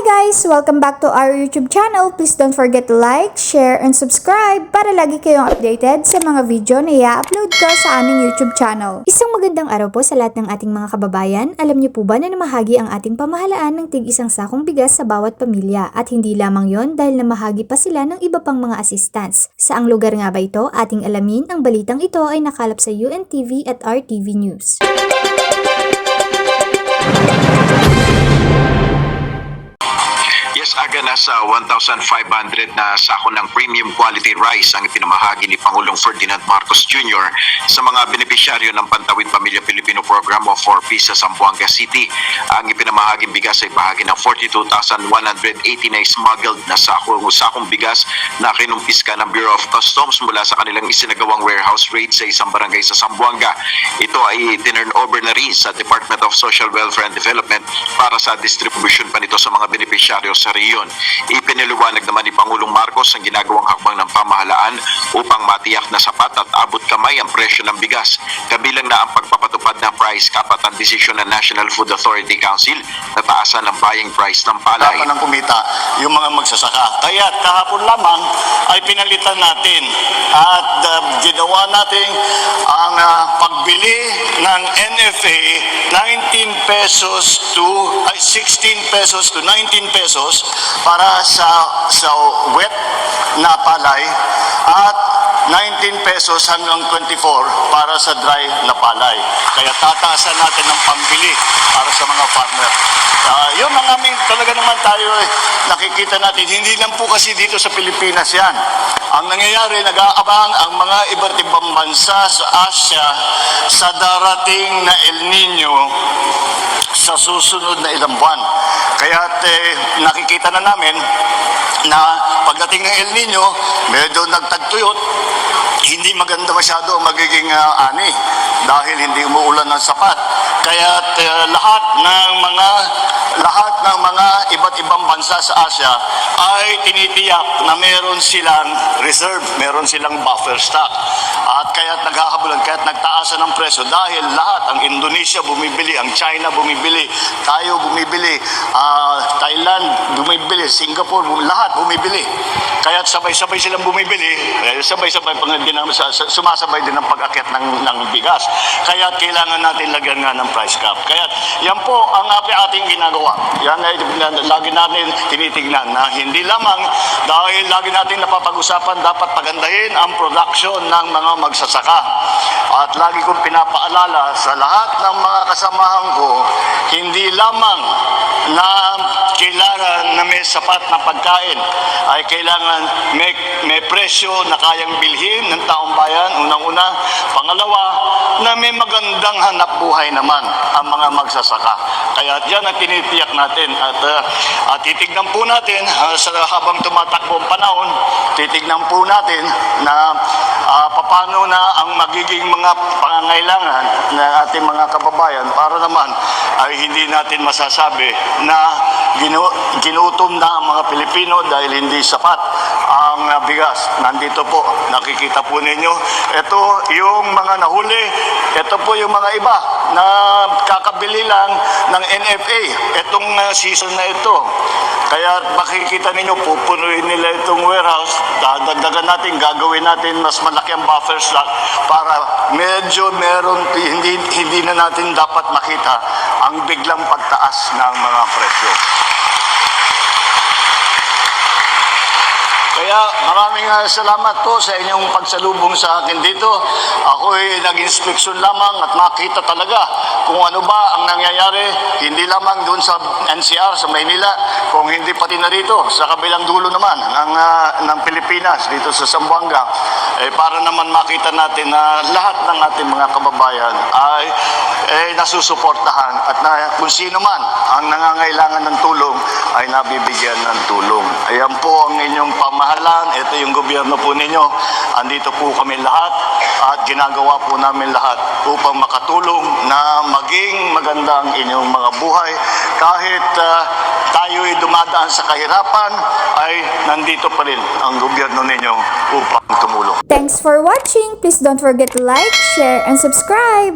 guys! Welcome back to our YouTube channel. Please don't forget to like, share, and subscribe para lagi kayong updated sa mga video na i-upload ko sa aming YouTube channel. Isang magandang araw po sa lahat ng ating mga kababayan. Alam niyo po ba na namahagi ang ating pamahalaan ng tig isang sakong bigas sa bawat pamilya at hindi lamang yon dahil namahagi pa sila ng iba pang mga assistance. Saang lugar nga ba ito? Ating alamin ang balitang ito ay nakalap sa UNTV at RTV News. Nasa 1,500 na sako ng premium quality rice ang ipinamahagi ni Pangulong Ferdinand Marcos Jr. sa mga benepisyaryo ng Pantawid Pamilya Pilipino Program of 4 P sa Zamboanga City. Ang ipinamahaging bigas ay bahagi ng 42,180 na smuggled na sako, sakong bigas na kinumpiska ng Bureau of Customs mula sa kanilang isinagawang warehouse raid sa isang barangay sa Zamboanga. Ito ay tinurn over na rin sa Department of Social Welfare and Development para sa distribution pa nito sa mga benepisyaryo sa riyon. Ipiniliwanag naman ni Pangulong Marcos ang ginagawang hakbang ng pamahalaan upang matiyak na sapat at abot kamay ang presyo ng bigas. Kabilang na ang pagpapatupad ng price cap at ang desisyon ng National Food Authority Council na taasan ang buying price ng palay. hirapan ng kumita yung mga magsasaka. Kaya kahapon lamang ay pinalitan natin at uh, ginawa natin ang uh, pagbili ng NFA 19 pesos to ay 16 pesos to 19 pesos para sa sa wet na palay at 19 pesos hanggang 24 para sa dry na palay. Kaya tataasan natin ng pambili para sa mga farmer. Ah, yun ang aming talaga naman tayo eh, nakikita natin. Hindi lang po kasi dito sa Pilipinas yan. Ang nangyayari, nag-aabang ang mga iba't ibang bansa sa Asia sa darating na El Nino sa susunod na ilang buwan. Kaya eh, nakikita na namin na pagdating ng El Nino, medyo nagtagtuyot, hindi maganda masyado magiging ah, ani dahil hindi umuulan ng sapat. Kaya eh, lahat ng mga lahat ng mga iba't ibang bansa sa Asia ay tinitiyak na meron silang reserve, meron silang buffer stock. At kaya naghahabulan, kaya nagtaasan ng presyo dahil lahat, ang Indonesia bumibili, ang China bumibili, tayo bumibili, ah, Thailand bumibili, Singapore, lahat bumibili. Kaya sabay-sabay silang bumibili, eh, sabay-sabay pang din ang, sa- sa- sumasabay din ang pag-akyat ng, ng bigas. Kaya kailangan natin lagyan nga ng price cap. Kaya yan po ang ating ginagawa. Yan ay lagi natin tinitignan na hindi lamang dahil lagi natin napapag-usapan dapat pagandahin ang production ng mga magsasaka. At lagi kong pinapaalala sa lahat ng mga kasamahan ko, hindi lamang na kailangan na may sapat na pagkain ay kailangan may, may presyo na kayang bilhin ng taong bayan, unang-una. Pangalawa, na may magandang hanap buhay naman ang mga magsasaka. Kaya yan ang tinitiyak natin at, uh, at titignan po natin uh, sa habang tumatakbo ang panahon, titignan po natin na uh, paano na ang magiging mga pangangailangan ng ating mga kababayan para naman ay hindi natin masasabi na ginu ginutom na ang mga Pilipino dahil hindi sapat ang uh, bigas. Nandito po, nakikita po ninyo. Ito yung mga nahuli. Ito po yung mga iba na kakabili lang ng NFA. Itong uh, season na ito. Kaya makikita ninyo, pupunuin nila itong warehouse. Dadagdagan natin, gagawin natin mas malaki ang buffer stock para medyo meron, hindi, hindi na natin dapat makita ang biglang pagtaas ng mga presyo. Kaya maraming uh, salamat po sa inyong pagsalubong sa akin dito. Ako ay nag-inspeksyon lamang at makita talaga kung ano ba ang nangyayari, hindi lamang doon sa NCR sa Maynila, kung hindi pati na rito, sa kabilang dulo naman ng, uh, ng Pilipinas, dito sa Zamboanga, eh, para naman makita natin na lahat ng ating mga kababayan ay eh, nasusuportahan at na, kung sino man ang nangangailangan ng tulong ay nabibigyan ng tulong. Ayan po ang inyong pamahalaan. Ito yung gobyerno po ninyo. Andito po kami lahat at ginagawa po namin lahat upang makatulong na maging maganda ang inyong mga buhay. Kahit uh, tayo ay dumadaan sa kahirapan, ay nandito pa rin ang gobyerno ninyo upang tumulong. Thanks for watching! Please don't forget to like, share, and subscribe!